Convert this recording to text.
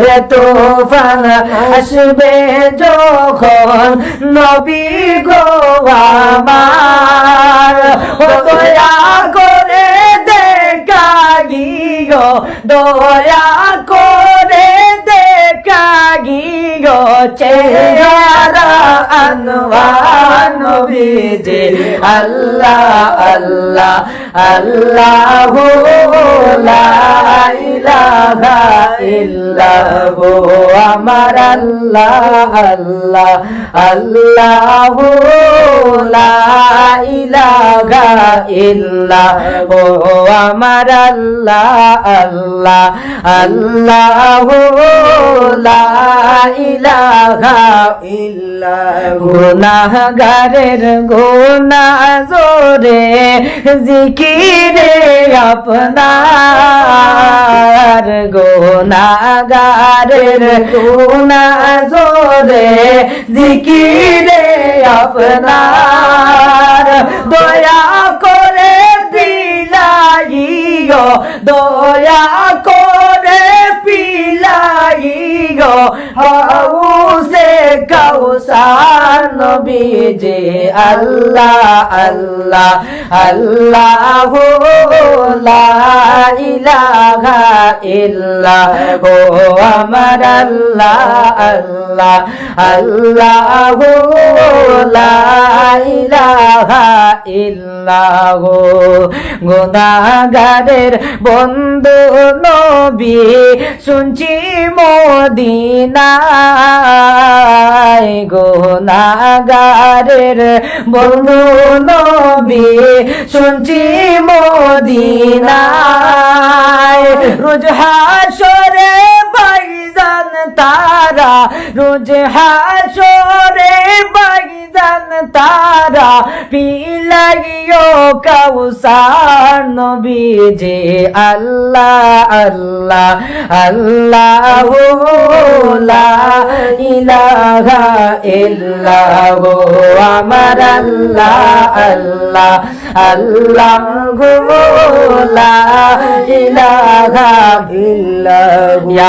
রে তোফান আসবে যখন নবী গো আমার। ও দয়া করে দেখা গিয়ে দয়া করে দেখা গিয়ে চেহারা আনওয়ার নবীজি। আল্লাহ আল্লাহ আল্লাহ লা ইলাহা ইল্লাহু আমার আল্লাহ আল্লাহ আল্লাহ লা ইলাহা ইল্লাহু আমার আল্লাহ আল্লাহ আল্লাহ লা ইলাহা ইল্লাহু গুনাহগারের গুনাহ জোরে জিকিরে আপনার গুনাহগারের গুনাহ জোরে জিকিরে আপনার। দয়া করে পিলাইও দয়া করে পিলাইও হাউসে কাউসার নবীজি, আল্লাহ আল্লাহ আল্লাহ লা ইলাহা ইল্লাহু আমার আল্লাহ আল্লাহ আল্লাহ লা ইলাহা ইল্লাহু। গুনাহগারের বন্ধু নবী, শুনছি মদিনায়। গুনাহগারের বন্ধু নবী, শুনছি মদিনায় রোজ হাসরে বাইজান তারা, রোজ হাসরে বাইজান তারা, পিলাইও কাউসার নবীজি, আল্লাহ আল্লাহ আল্লাহ লা ইলাহা ইল্লাহু আমার আল্লাহ আল্লাহ আল্লাহ লা ইলাহা ইল্লাহু।